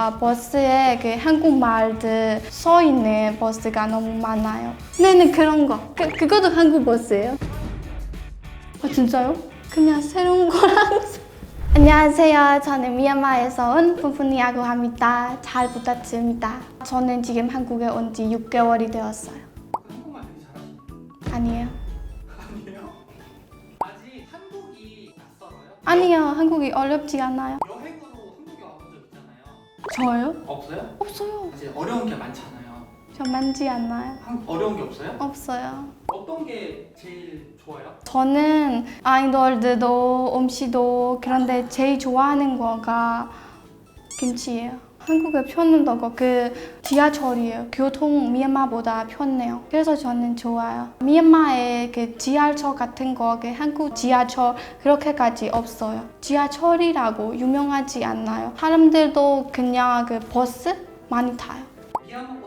아, 버스에 그 한국말들 써 있는 버스가 너무 많아요. 네네 그런 거. 그 그것도 한국 버스예요. 아 진짜요? 그냥 새로운 거랑. 안녕하세요. 저는 미얀마에서 온 푼푼이라고 합니다. 잘 부탁드립니다. 저는 지금 한국에 온 지 6개월이 되었어요. 한국말 되게 잘하시네요. 아니에요? 아니에요? 아직 한국이 낯설어요? 아니요. 한국이 어렵지 않아요. 여행 저요? 없어요? 없어요. 사실 어려운 게 많잖아요. 저 많지 않나요? 한, 어려운 게 없어요? 없어요. 어떤 게 제일 좋아요? 저는 아이돌들도 음식도 그런데 제일 좋아하는 거가 김치예요. 한국에 편한 거그 지하철이에요. 교통 미얀마보다 편해요. 그래서 저는 좋아요. 미얀마에 그 지하철 같은 거, 그 한국 지하철 그렇게까지 없어요. 지하철이라고 유명하지 않나요? 사람들도 그냥 그 버스 많이 타요. 미얀마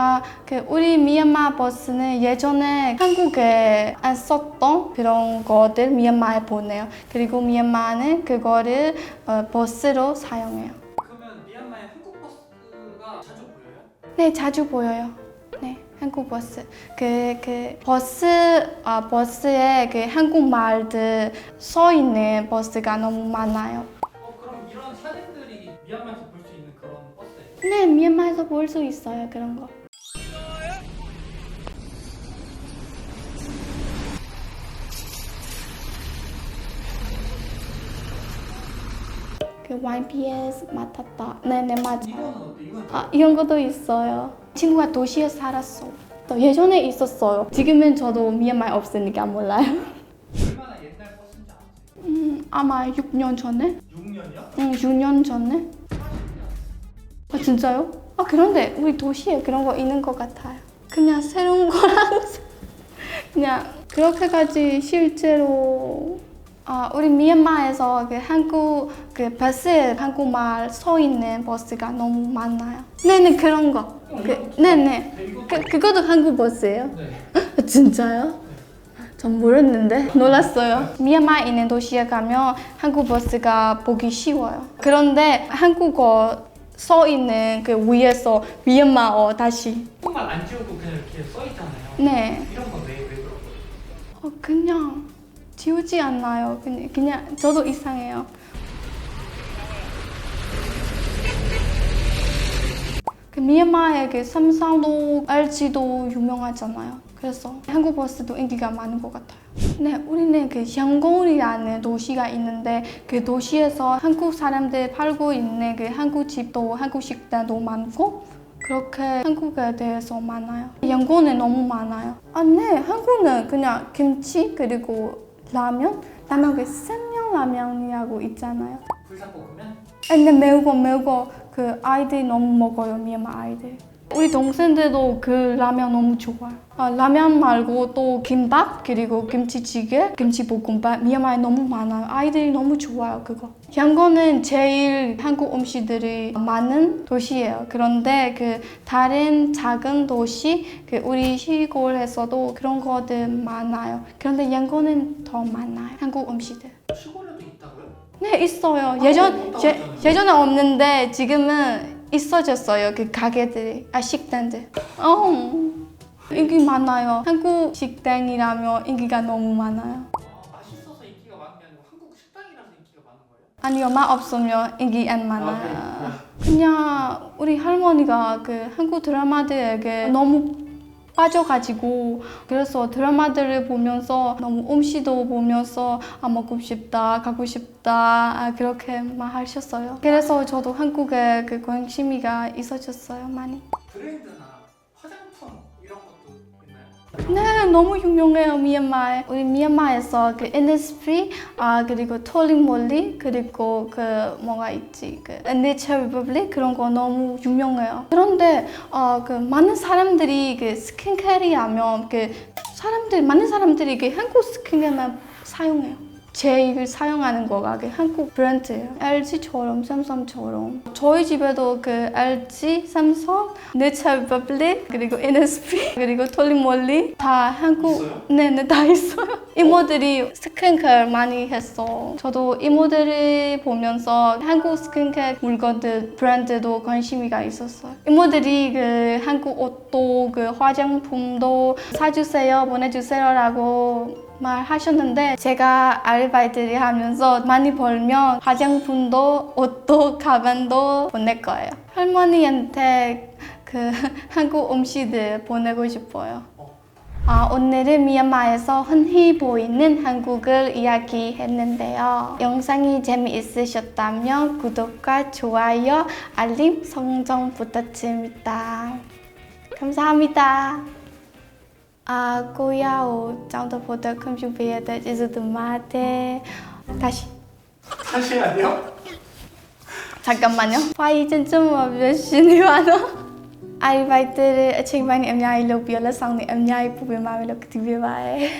아, 그 우리 미얀마 버스는 예전에 한국에 안 썼던 그런 것들 미얀마에 보내요. 그리고 미얀마는 그거를 어, 버스로 사용해요. 그러면 미얀마에 한국 버스가 자주 보여요? 네, 자주 보여요. 네, 한국 버스. 그, 그 버스, 아, 버스에 그 한국 말들 써 있는 버스가 너무 많아요. 어 그럼 이런 사진들이 미얀마에서 볼 수 있는 그런 버스예요? 네, 미얀마에서 볼 수 있어요, 그런 거. 그 YBS 맡았다. 네네 맞아. 아 이런 것도 있어요. 친구가 도시에 살았어. 또 예전에 있었어요. 지금은 저도 미얀마에 없으니까 몰라요. 얼마나 옛날 버스인지 아세요? 음 아마 6년 전에? 6년이요? 응 6년 전에? 40년. 아 진짜요? 아 그런데 우리 도시에 그런 거 있는 것 같아요. 그냥 새로운 거랑 그냥 그렇게까지 실제로 아 우리 미얀마에서 그 한국 그 버스에 한국말 써 있는 버스가 너무 많아요. 네네 그런 거. 그 네네 그 그것도 한국 버스예요? 네. 아, 진짜요? 전 모르는데 놀랐어요. 미얀마에 있는 도시에 가면 한국 버스가 보기 쉬워요. 그런데 한국어 써 있는 그 위에서 미얀마어 다시 한국말 안 지우고 그냥 이렇게 써 있잖아요. 네 이런 건왜왜 그런 거예요? 어, 그냥 지우지 않나요? 그냥, 그냥 저도 이상해요. 그 미얀마의 그 삼성도 LG도 유명하잖아요. 그래서 한국 버스도 인기가 많은 것 같아요. 네, 우리는 그 양곤이라는 도시가 있는데 그 도시에서 한국 사람들 팔고 있는 그 한국 집도 한국 식당도 많고 그렇게 한국에 대해서 많아요. 양곤은 너무 많아요. 아, 네, 한국은 그냥 김치 그리고 라면, 라면 그 생명 라면이라고 있잖아요. 불닭볶음면? 근데 매우고 매우고 그 아이들이 너무 먹어요 미얀마 아이들 우리 동생들도 그 라면 너무 좋아요 아, 라면 말고 또 김밥 그리고 김치찌개 김치볶음밥 미얀마에 너무 많아요 아이들이 너무 좋아요 그거 양곤은 제일 한국 음식들이 많은 도시예요 그런데 그 다른 작은 도시 그 우리 시골에서도 그런 것들 많아요 그런데 양곤은 더 많아요 한국 음식들 시골에도 있다고요? 네 있어요. 아, 예전 예. 예전에 없는데 지금은 있어졌어요. 그 가게들이 아 식당들. 어 인기 많아요. 한국 식당이라면 인기가 너무 많아요. 아, 맛있어서 인기가 많은 게 아니고 한국 식당이라서 인기가 많은 거예요? 아니요 맛 없으면 인기 안 아, 많아요. 그냥 우리 할머니가 그 한국 드라마들에게 너무 빠져가지고 그래서 드라마들을 보면서 너무 음식도 보면서 아 먹고 싶다 가고 싶다 아, 그렇게 막 하셨어요. 그래서 저도 한국에 그 관심이가 있어졌어요 많이. 브랜드나 네, 너무 유명해요 미얀마에. 우리 미얀마에서 그 인니스프리, 아 그리고 톨링몰리 그리고 그 뭐가 있지 그 네처 리퍼블릭 그런 거 너무 유명해요. 그런데 어 그 많은 사람들이 그 스킨케어하면 그 사람들 많은 사람들이 그 한국 스킨케어만 사용해요. 제일 사용하는 거가 그 한국 브랜드예요. LG처럼 삼성처럼 저희 집에도 그 LG, 삼성, 네처리퍼블릭 그리고 NSP 그리고 톨리몰리 다 한국 있어요? 네네 다 있어요. 이모들이 스킨케어 많이 했어. 저도 이모들을 보면서 한국 스킨케어 물건들 브랜드도 관심이가 있었어요. 이모들이 그 한국 옷도 그 화장품도 사주세요 보내주세요라고 말하셨는데 제가 아르바이트를 하면서 많이 벌면 화장품도 옷도 가방도 보낼 거예요. 할머니한테 그 한국 음식들 보내고 싶어요. 아, 오늘은 미얀마에서 흔히 보이는 한국을 이야기했는데요. 영상이 재미있으셨다면 구독과 좋아요, 알림 설정 부탁드립니다. 감사합니다. À, cô yêu trong tập phổ tập không chụp về tại chỉ dùng từ ma thế 다시 사실 아니요? 잠깐만요 파이 좀 몇 시니 와너 아이바이트를 책임만이 em nhai lục biểu là xong thì em nhai phụ biểu mà lục thì biểu bài